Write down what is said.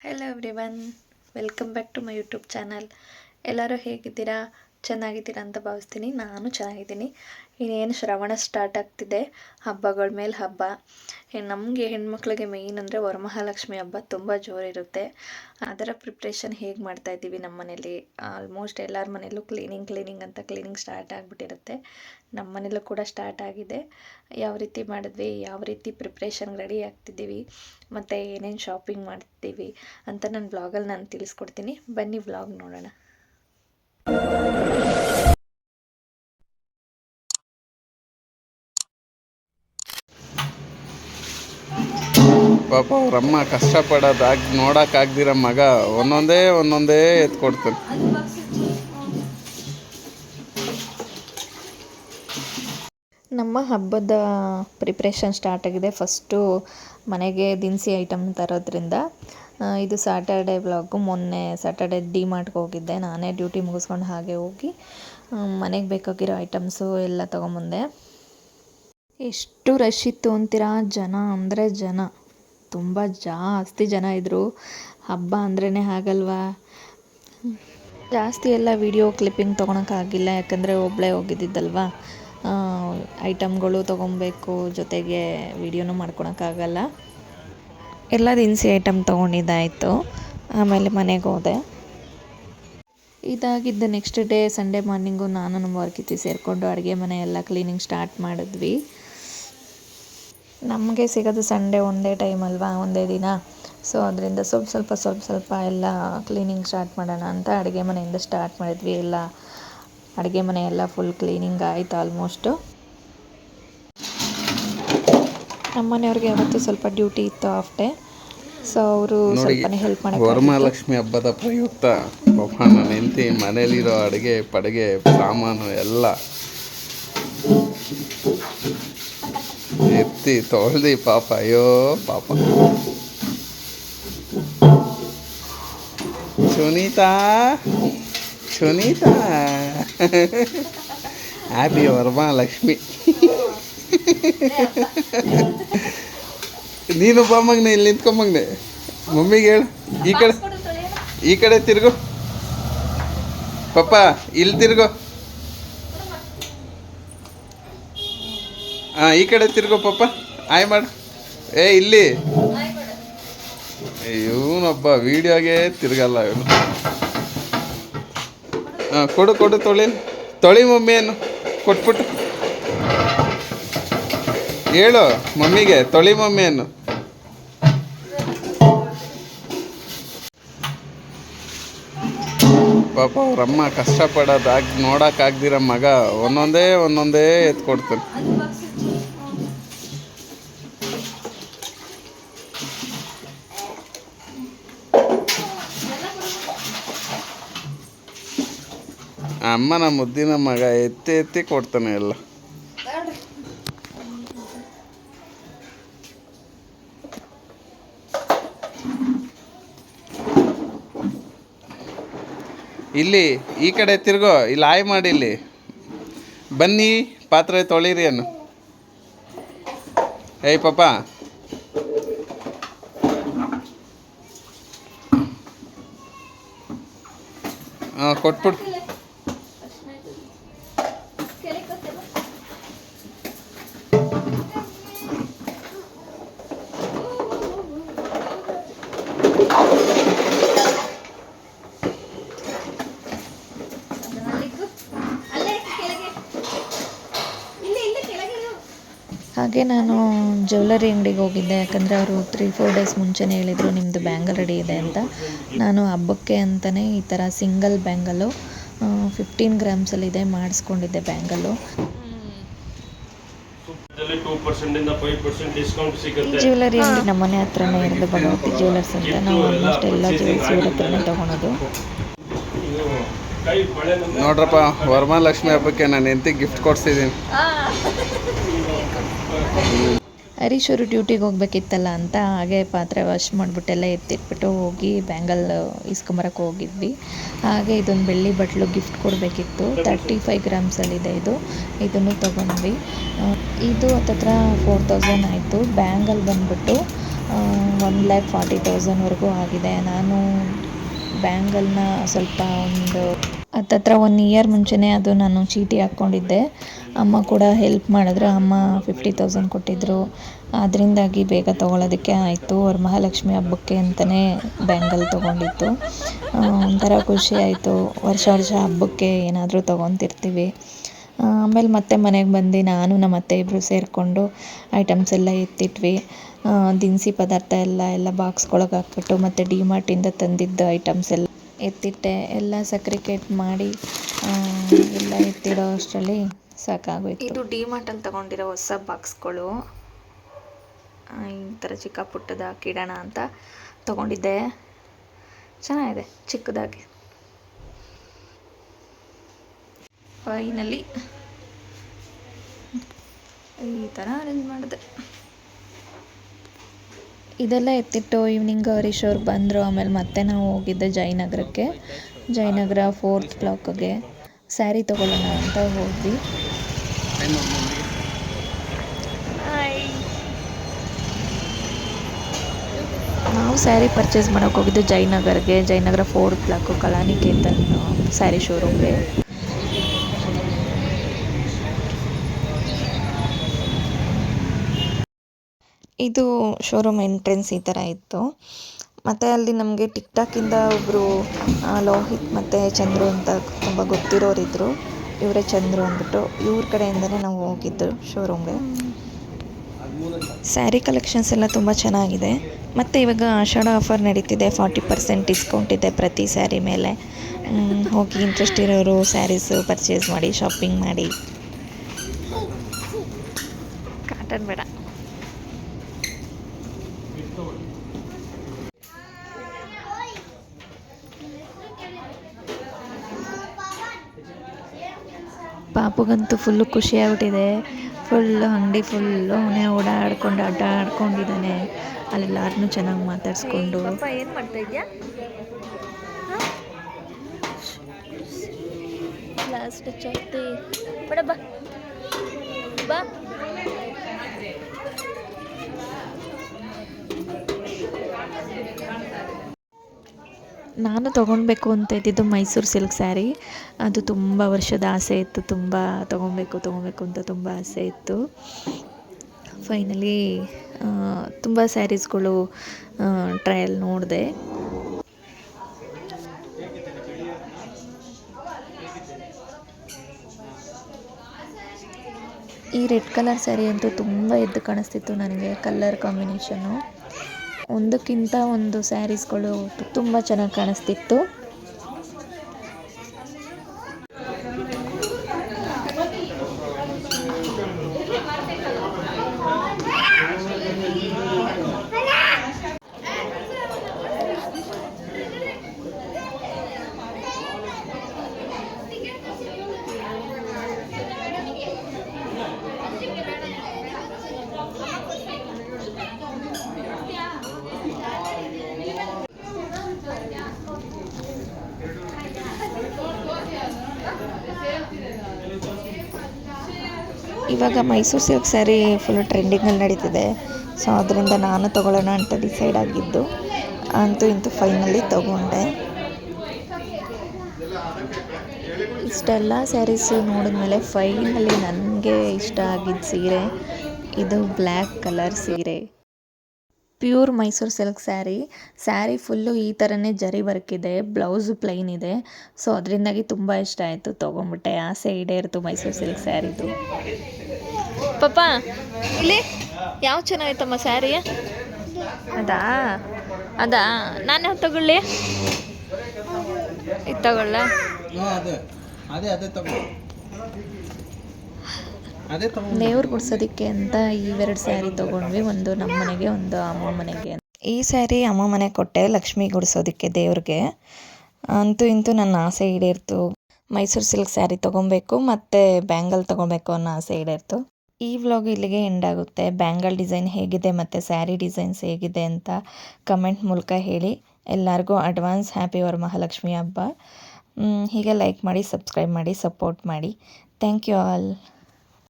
Hello everyone welcome back to my YouTube channel ಎಲ್ಲರೂ ಹೇಗಿದ್ದೀರಾ? ಚೆನ್ನಾಗಿದ್ದೀರಾ ಅಂತ ಭಾವಿಸ್ತೀನಿ. ನಾನು ಚೆನ್ನಾಗಿದ್ದೀನಿ. ಇನ್ನೇನು ಶ್ರವಣ ಸ್ಟಾರ್ಟ್ ಆಗ್ತಿದೆ. ಹಬ್ಬಗಳ ಮೇಲೆ ಹಬ್ಬ. ನಮಗೆ ಹೆಣ್ಮಕ್ಳಿಗೆ ಮೇಯ್ನ್ ಅಂದರೆ ವರಮಹಾಲಕ್ಷ್ಮಿ ಹಬ್ಬ ತುಂಬ ಜೋರಿರುತ್ತೆ ಅದರ ಪ್ರಿಪ್ರೇಷನ್ ಹೇಗೆ ಮಾಡ್ತಾ ಇದ್ದೀವಿ ನಮ್ಮ ಮನೇಲಿ? ಆಲ್ಮೋಸ್ಟ್ ಎಲ್ಲರ ಮನೇಲೂ ಕ್ಲೀನಿಂಗ್ ಕ್ಲೀನಿಂಗ್ ಅಂತ ಕ್ಲೀನಿಂಗ್ ಸ್ಟಾರ್ಟ್ ಆಗಿಬಿಟ್ಟಿರುತ್ತೆ. ನಮ್ಮ ಮನೇಲೂ ಕೂಡ ಸ್ಟಾರ್ಟ್ ಆಗಿದೆ. ಯಾವ ರೀತಿ ಮಾಡಿದ್ವಿ? ಯಾವ ರೀತಿ ಪ್ರಿಪ್ರೇಷನ್ ರೆಡಿ ಆಗ್ತಿದ್ದೀವಿ? ಮತ್ತು ಏನೇನು ಶಾಪಿಂಗ್ ಮಾಡ್ತೀವಿ ಅಂತ ನನ್ನ ಬ್ಲಾಗಲ್ಲಿ ನಾನು ತಿಳಿಸ್ಕೊಡ್ತೀನಿ. ಬನ್ನಿ ಬ್ಲಾಗ್ ನೋಡೋಣ. ಪಾಪ ಅವ್ರಮ್ಮ ಕಷ್ಟಪಡೋದಾಗಿ ನೋಡೋಕ್ಕಾಗ್ದಿರ ಮಗ ಒಂದೊಂದೇ ಒಂದೊಂದೇ ಎತ್ಕೊಡ್ತಾನೆ. ನಮ್ಮ ಹಬ್ಬದ ಪ್ರಿಪ್ರೇಷನ್ ಸ್ಟಾರ್ಟ್ ಆಗಿದೆ. ಫಸ್ಟು ಮನೆಗೆ ದಿನಸಿ ಐಟಮ್ ತರೋದ್ರಿಂದ. ಇದು ಸ್ಯಾಟರ್ಡೆ ಬ್ಲಾಗು ಮೊನ್ನೆ ಸ್ಯಾಟರ್ಡೆ ಡಿ ಮಾರ್ಟ್ಗೆ ಹೋಗಿದ್ದೆ. ನಾನೇ ಡ್ಯೂಟಿ ಮುಗಿಸ್ಕೊಂಡು ಹಾಗೆ ಹೋಗಿ ಮನೆಗೆ ಬೇಕಾಗಿರೋ ಐಟಮ್ಸು ಎಲ್ಲ ತೊಗೊಂಬಂದೆ. ಎಷ್ಟು ರಶ್ ಇತ್ತು ಅಂತೀರಾ? ಜನ ಅಂದರೆ ಜನ. ತುಂಬ ಜಾಸ್ತಿ ಜನ ಇದ್ದರು ಹಬ್ಬ ಅಂದ್ರೇ ಹಾಗಲ್ವಾ? ಜಾಸ್ತಿ ಎಲ್ಲ ವಿಡಿಯೋ ಕ್ಲಿಪ್ಪಿಂಗ್ ತೊಗೊಳಕ್ಕಾಗಿಲ್ಲ ಯಾಕಂದರೆ ಒಬ್ಬಳೇ ಹೋಗಿದ್ದಿದ್ದಲ್ವಾ? ಐಟಮ್ಗಳು ತೊಗೊಬೇಕು. ಜೊತೆಗೆ ವಿಡಿಯೋನೂ ಮಾಡ್ಕೊಳಕ್ಕಾಗಲ್ಲ ಎಲ್ಲ ದಿನಸಿ ಐಟಮ್ ತೊಗೊಂಡಿದ್ದಾಯಿತು. ಆಮೇಲೆ ಮನೆಗೆ ಹೋದೆ. ಇದಾಗಿದ್ದ ನೆಕ್ಸ್ಟ್ ಡೇ ಸಂಡೇ ಮಾರ್ನಿಂಗು ನಾನು ನಮ್ಮ ವರ್ಕಿತಿ ಸೇರಿಕೊಂಡು ಅಡುಗೆ ಮನೆ ಎಲ್ಲ ಕ್ಲೀನಿಂಗ್ ಸ್ಟಾರ್ಟ್ ಮಾಡಿದ್ವಿ. ನಮಗೆ ಸಿಗೋದು ಸಂಡೇ ಒಂದೇ ಟೈಮ್ ಅಲ್ವಾ, ಒಂದೇ ದಿನ. ಸೊ ಅದರಿಂದ ಸ್ವಲ್ಪ ಸ್ವಲ್ಪ ಸ್ವಲ್ಪ ಸ್ವಲ್ಪ ಎಲ್ಲ ಕ್ಲೀನಿಂಗ್ ಸ್ಟಾರ್ಟ್ ಮಾಡೋಣ ಅಂತ ಅಡುಗೆ ಮನೆಯಿಂದ ಸ್ಟಾರ್ಟ್ ಮಾಡಿದ್ವಿ. ಎಲ್ಲ ಅಡುಗೆ ಮನೆ ಎಲ್ಲ ಫುಲ್ ಕ್ಲೀನಿಂಗ್ ಆಯಿತು ಆಲ್ಮೋಸ್ಟು ನಮ್ಮ ಮನೆಯವ್ರಿಗೆ ಯಾವತ್ತೂ ಸ್ವಲ್ಪ ಡ್ಯೂಟಿ ಇತ್ತು ಆಫ್ ಡೇ ಸೊ ಅವರು ಸ್ವಲ್ಪನೇ ಹೆಲ್ಪ್ ಮಾಡಿ ವರಮಹಾಲಕ್ಷ್ಮಿ ಹಬ್ಬದ ಪ್ರಯುಕ್ತ ಪಾಪ ನನ್ನ ಹೆಂಡತಿ ಮನೇಲಿರೋ ಅಡುಗೆ ಪಡುಗೆ ಸಾಮಾನು ಎಲ್ಲ ಎತ್ತಿ ತೊಳ್ದು ಪಾಪ ಅಯ್ಯೋ ಪಾಪ. ಸುನೀತಾ ಸುನೀತಾ. ಹ್ಯಾಪಿ ವರಮಹಾಲಕ್ಷ್ಮಿ. ನೀನು ಬಾ ಮಗ್ನೆ, ಇಲ್ಲಿ ನಿಂತ್ಕೊಂಬಗ್ನೆ ಮಮ್ಮಿಗೆ ಹೇಳು, ಈ ಕಡೆ ಈ ಕಡೆ ತಿರುಗು. ಪಪ್ಪ, ಇಲ್ಲಿ ತಿರುಗು. ಹಾಂ ಈ ಕಡೆ ತಿರುಗು ಪಪ್ಪ. ಆಯ್ ಮಾಡು. ಏ, ಇಲ್ಲಿ. ಇವನೊಬ್ಬ ವಿಡಿಯೋಗೆ ತಿರುಗಲ್ಲ ಇವನು. ಹಾಂ ಕೊಡು ಕೊಡು ತೊಳಿ. ತೊಳಿ ಮಮ್ಮಿ ಏನು ಕೊಟ್ಬಿಟ್ಟು. ಹೇಳು, ಮಮ್ಮಿಗೆ, ತೊಳಿ ಮಮ್ಮಿಯನ್ನು. ಪಾಪ ಅವ್ರಮ್ಮ ಕಷ್ಟಪಡೋದಾಗಿ, ನೋಡೋಕ್ಕಾಗ್ದಿರೋ ಮಗ ಒಂದೊಂದೇ ಒಂದೊಂದೇ ಎತ್ಕೊಡ್ತಾನೆ. ಅಮ್ಮನ ಮುದ್ದಿನ ಮಗ ಎತ್ತಿ ಎತ್ತಿ ಕೊಡ್ತಾನೆ ಎಲ್ಲ. ಇಲ್ಲಿ ಈ ಕಡೆ ತಿರ್ಗೋ ಇಲ್ಲಿ ಆಯ್ ಮಾಡಿ ಇಲ್ಲಿ. ಬನ್ನಿ, ಪಾತ್ರೆ ತೊಳೀರಿ ಅನ್ನು. ಏಯ್ ಪಾಪ. ಹಾಂ, ಕೊಟ್ಬಿಡು. ಹಾಗೆ ನಾನು ಜ್ಯುವೆಲ್ಲರಿ ಅಂಗಡಿಗೆ ಹೋಗಿದ್ದೆ. ಯಾಕಂದರೆ ಅವರು ತ್ರೀ ಫೋರ್ ಡೇಸ್ ಮುಂಚೆನೇ ಹೇಳಿದರು ನಿಮ್ಮದು ಬ್ಯಾಂಗಲ್ ರೆಡಿ ಇದೆ ಅಂತ. ನಾನು ಹಬ್ಬಕ್ಕೆ ಅಂತಲೇ ಈ ಥರ ಸಿಂಗಲ್ ಬ್ಯಾಂಗಲು ಫಿಫ್ಟೀನ್ ಗ್ರಾಮ್ಸಲ್ಲಿದೆ ಮಾಡಿಸ್ಕೊಂಡಿದ್ದೆ ಬ್ಯಾಂಗಲ್ಲು ಜ್ಯುವೆಲ್ಲರಿ ಅಂಗಡಿ ನಮ್ಮ ಮನೆ ಹತ್ರನೇ ಇರೋದು ಭಗವತಿ ಜ್ಯುವೆಲರ್ಸ್ ಅಂತ. ನಾವು ಆಲ್ಮೋಸ್ಟ್ ಎಲ್ಲ ಜ್ಯುವೆಲ್ಸ್ ಇವ್ರ ಹತ್ರನೇ ತೊಗೊಳೋದು. ನೋಡ್ರಪ್ಪ ವರಮಹಾಲಕ್ಷ್ಮಿ ಹಬ್ಬಕ್ಕೆ ನಾನು ಹೆಂಡತಿ ಗಿಫ್ಟ್ ಕೊಡ್ಸಿದ್ದೀನಿ ಹರೀಶ್ ಅವರು ಡ್ಯೂಟಿಗೆ ಹೋಗ್ಬೇಕಿತ್ತಲ್ಲ ಅಂತ ಹಾಗೆ ಪಾತ್ರೆ ವಾಶ್ ಮಾಡಿಬಿಟ್ಟೆಲ್ಲ ಎತ್ತಿಟ್ಬಿಟ್ಟು ಹೋಗಿ ಬ್ಯಾಂಗಲ್ ಇಸ್ಕೊಂಬರಕ್ಕೆ ಹೋಗಿದ್ವಿ. ಹಾಗೆ ಇದೊಂದು ಬೆಳ್ಳಿ ಬಟ್ಲು ಗಿಫ್ಟ್ ಕೊಡಬೇಕಿತ್ತು. ತರ್ಟಿ ಫೈವ್ ಗ್ರಾಮ್ಸಲ್ಲಿದೆ ಇದು. ಇದನ್ನು ತೊಗೊಂಡ್ವಿ. ಇದು ಹತ್ತತ್ರ ಫೋರ್ ತೌಸಂಡ್ ಆಯಿತು. ಬ್ಯಾಂಗಲ್ ಬಂದ್ಬಿಟ್ಟು ಒನ್ ಲ್ಯಾಕ್ ಫಾರ್ಟಿ ತೌಸಂಡ್ವರೆಗೂ ಆಗಿದೆ. ನಾನು ಬ್ಯಾಂಗಲ್ನ ಸ್ವಲ್ಪ ಒಂದು ಹತ್ತತ್ರ ಒನ್ ಇಯರ್ ಮುಂಚೆನೇ ಅದು ನಾನು ಚೀಟಿ ಹಾಕ್ಕೊಂಡಿದ್ದೆ. ಅಮ್ಮ ಕೂಡ ಹೆಲ್ಪ್ ಮಾಡಿದ್ರು. ಅಮ್ಮ ಫಿಫ್ಟಿ ತೌಸಂಡ್ ಕೊಟ್ಟಿದ್ದರು ಅದರಿಂದಾಗಿ ಬೇಗ ತೊಗೊಳೋದಕ್ಕೆ ಆಯಿತು. ಅವ್ರ ಮಹಾಲಕ್ಷ್ಮಿ ಹಬ್ಬಕ್ಕೆ ಅಂತಲೇ ಬ್ಯಾಂಗಲ್ ತೊಗೊಂಡಿತ್ತು ಒಂಥರ ಖುಷಿ ಆಯಿತು. ವರ್ಷ ವರ್ಷ ಹಬ್ಬಕ್ಕೆ ಏನಾದರೂ ತೊಗೊತಿರ್ತೀವಿ. ಆಮೇಲೆ ಮತ್ತೆ ಮನೆಗೆ ಬಂದು ನಾನು ನಮ್ಮ ಅತ್ತೆ ಇಬ್ಬರು ಸೇರಿಕೊಂಡು ಐಟಮ್ಸ್ ಎಲ್ಲ ಎತ್ತಿಟ್ವಿ. ದಿನಸಿ ಪದಾರ್ಥ ಎಲ್ಲ ಎಲ್ಲ ಬಾಕ್ಸ್ಗೊಳಗೆ ಹಾಕ್ಬಿಟ್ಟು ಮತ್ತು ಡಿ ಮಾರ್ಟಿಂದ ತಂದಿದ್ದ ಐಟಮ್ಸ್ ಎಲ್ಲ. ಎತ್ತಿಟ್ಟೆ. ಎಲ್ಲ ಸಕ್ರಿಕೇಟ್ ಮಾಡಿ ಎಲ್ಲ ಎತ್ತಿಡೋ ಅಷ್ಟರಲ್ಲಿ ಸಾಕಾಗೋಯ್ತು. ಇದು ಡಿ ತಗೊಂಡಿರೋ ತೊಗೊಂಡಿರೋ ಹೊಸ ಬಾಕ್ಸ್ಗಳು. ಈ ಥರ ಚಿಕ್ಕ ಪುಟ್ಟದ ಕಿಡಣ ಅಂತ ತಗೊಂಡಿದ್ದೆ. ಚೆನ್ನಾಗಿದೆ, ಚಿಕ್ಕದಾಗಿ. ಫೈನಲಿ ಈ ಥರ ಅರೇಂಜ್ ಮಾಡಿದೆ. ಇದೆಲ್ಲ ಎತ್ತಿಟ್ಟು ಈವ್ನಿಂಗ್ ಹರೀಶ್ ಅವ್ರು ಬಂದರು, ಆಮೇಲೆ ಮತ್ತೆ ನಾವು ಹೋಗಿದ್ದೆ ಜಯನಗರಕ್ಕೆ. ಜಯನಗರ ಫೋರ್ತ್ ಬ್ಲಾಕ್ಗೆ ಸ್ಯಾರಿ ತೊಗೊಳ್ಳೋಣ ಅಂತ ಹೋದ್ವಿ. ನಾವು ಸ್ಯಾರಿ ಪರ್ಚೇಸ್ ಮಾಡೋಕೆ ಹೋಗಿದ್ದು ಜಯನಗರ್ಗೆ, Jayanagar fourth block Kalaniketan sari ಶೋರೂಮ್ಗೆ ಇದು ಶೋರೂಮ್ ಎಂಟ್ರೆನ್ಸ್ ಈ ಥರ ಇತ್ತು. ಮತ್ತು ಅಲ್ಲಿ ನಮಗೆ ಟಿಕ್ ಟಾಕಿಂದ ಒಬ್ಬರು ಲೋಹಿತ್ ಮತ್ತು ಚಂದ್ರು ಅಂತ ತುಂಬ ಗೊತ್ತಿರೋರಿದ್ದರು ಇವರೇ ಚಂದ್ರು ಅಂದ್ಬಿಟ್ಟು ಇವ್ರ ಕಡೆಯಿಂದನೇ ನಾವು ಹೋಗಿದ್ದು ಶೋರೂಮ್ಗೆ ಸ್ಯಾರಿ ಕಲೆಕ್ಷನ್ಸ್ ಎಲ್ಲ ತುಂಬ ಚೆನ್ನಾಗಿದೆ. ಮತ್ತು ಇವಾಗ ಆಷಾಢ ಆಫರ್ ನಡೀತಿದೆ ಫಾರ್ಟಿ ಪರ್ಸೆಂಟ್ ಡಿಸ್ಕೌಂಟ್ ಇದೆ ಪ್ರತಿ ಸ್ಯಾರಿ ಮೇಲೆ. ಹೋಗಿ ಇಂಟ್ರೆಸ್ಟ್ ಇರೋರು ಸ್ಯಾರೀಸು ಪರ್ಚೇಸ್ ಮಾಡಿ ಶಾಪಿಂಗ್ ಮಾಡಿ. ಕಾಟನ್ ಬೇಡ. ಪಾಪುಗಂತೂ ಫುಲ್ಲು ಖುಷಿ ಆಗ್ಬಿಟ್ಟಿದೆ ಫುಲ್ ಅಂಗಡಿ ಫುಲ್ಲು ಅವನೇ ಓಡಾಡ್ಕೊಂಡು ಅಡ್ಡ ಆಡ್ಕೊಂಡಿದ್ದಾನೆ. ಅಲ್ಲೆಲ್ಲರನ್ನೂ ಚೆನ್ನಾಗಿ ಮಾತಾಡಿಸ್ಕೊಂಡು. ಏನು ಮಾಡ್ತಾ ಇದೆಯಾ? ಲಾಸ್ಟ್ ಚೌತಿ ಬಾ. ಬಾ. ನಾನು ತೊಗೊಳ್ಬೇಕು ಅಂತ ಇದ್ದಿದ್ದು ಮೈಸೂರು ಸಿಲ್ಕ್ ಸ್ಯಾರಿ. ಅದು ತುಂಬ ವರ್ಷದ ಆಸೆ ಇತ್ತು, ತುಂಬ ತೊಗೊಬೇಕು ತೊಗೊಬೇಕು ಅಂತ ತುಂಬ ಆಸೆ ಇತ್ತು. ಫೈನಲಿ ತುಂಬ ಸ್ಯಾರೀಸ್ಗಳು ಟ್ರಯಲ್ ನೋಡಿದೆ. ಈ ರೆಡ್ ಕಲರ್ ಸ್ಯಾರಿ ಅಂತೂ ತುಂಬ ಎದ್ದು ಕಾಣಿಸ್ತಿತ್ತು ನನಗೆ, ಕಲರ್ ಕಾಂಬಿನೇಷನ್ನು. ಒಂದಕ್ಕಿಂತ ಒಂದು ಸ್ಯಾರೀಸ್ಗಳು ತುಂಬ ಚೆನ್ನಾಗಿ ಕಾಣಿಸ್ತಿತ್ತು. ಇವಾಗ ಮೈಸೂರು ಸಿಲ್ಕ್ ಸ್ಯಾರಿ ಫುಲ್ ಟ್ರೆಂಡಿಂಗಲ್ಲಿ ನಡೀತಿದೆ. ಸೊ ಅದರಿಂದ ನಾನು ತೊಗೊಳ್ಳೋಣ ಅಂತ ಡಿಸೈಡ್ ಆಗಿದ್ದು. ಅಂತೂ ಇಂತೂ ಫೈನಲಿ ತೊಗೊಂಡೆ. ಇಷ್ಟೆಲ್ಲ ಸ್ಯಾರೀಸು ನೋಡಿದ್ಮೇಲೆ ಫೈನಲಿ ನನಗೆ ಇಷ್ಟ ಆಗಿದ್ದ ಸೀರೆ, ಇದು ಬ್ಲ್ಯಾಕ್ ಕಲರ್ ಸೀರೆ. Pure Mysuru silk sari. Sari full ಈ ಥರನೇ ಜರಿ ವರ್ಕ್ ಇದೆ ಬ್ಲೌಸು ಪ್ಲೈನ್ ಇದೆ. ಸೊ ಅದರಿಂದಾಗಿ ತುಂಬ ಇಷ್ಟ ಆಯಿತು ತೊಗೊಂಬಿಟ್ಟೆ ಆಸೆ ಈಡೇರಿತು ಮೈಸೂರು ಸಿಲ್ಕ್ ಸ್ಯಾರಿದು. ಪಾಪ. ಇಲ್ಲಿ? ಯಾವ ಚೆನ್ನಾಗಿತ್ತಮ್ಮ ಸ್ಯಾರಿ ಅದಾ? ಅದಾ? ನಾನು ಯಾವ ತಗೊಳ್ಳಿ? ಇದು ತಗೊಳ್ಳ? ಅದೇ. ಅದೇ ಅದೇ ಅದೇ ತಗೋ. ದೇವ್ರು ಗುಡ್ಸೋದಕ್ಕೆ ಅಂತ ಇವೆರಡು ಸ್ಯಾರಿ ತೊಗೊಂಡ್ವಿ. ಒಂದು ನಮ್ಮ ಮನೆಗೆ ಒಂದು ಅಮ್ಮ ಮನೆಗೆ. ಈ ಸ್ಯಾರಿ ಅಮ್ಮ ಮನೆ ಕೊಟ್ಟೆ ಲಕ್ಷ್ಮಿ ಗುಡಿಸೋದಕ್ಕೆ ದೇವ್ರಿಗೆ. ಅಂತೂ ಇಂತೂ ನನ್ನ ಆಸೆ ಈಡೇರ್ತು. ಮೈಸೂರು ಸಿಲ್ಕ್ ಸ್ಯಾರಿ ತೊಗೊಬೇಕು ಮತ್ತು ಬ್ಯಾಂಗಲ್ ತೊಗೊಬೇಕು ಅನ್ನೋ ಆಸೆ ಈಡೇರ್ತು. ಈ ವ್ಲಾಗ್ ಇಲ್ಲಿಗೆ ಎಂಡ್ ಆಗುತ್ತೆ. ಬ್ಯಾಂಗಲ್ ಡಿಸೈನ್ ಹೇಗಿದೆ ಮತ್ತು ಸ್ಯಾರಿ ಡಿಸೈನ್ಸ್ ಹೇಗಿದೆ ಅಂತ ಕಮೆಂಟ್ ಮೂಲಕ ಹೇಳಿ. ಎಲ್ಲರಿಗೂ ಅಡ್ವಾನ್ಸ್ ಹ್ಯಾಪಿ ವರಮಹಾಲಕ್ಷ್ಮಿ ಹಬ್ಬ. ಮ್, ಹೀಗೆ ಲೈಕ್ ಮಾಡಿ ಸಬ್ಸ್ಕ್ರೈಬ್ ಮಾಡಿ ಸಪೋರ್ಟ್ ಮಾಡಿ. Thank you all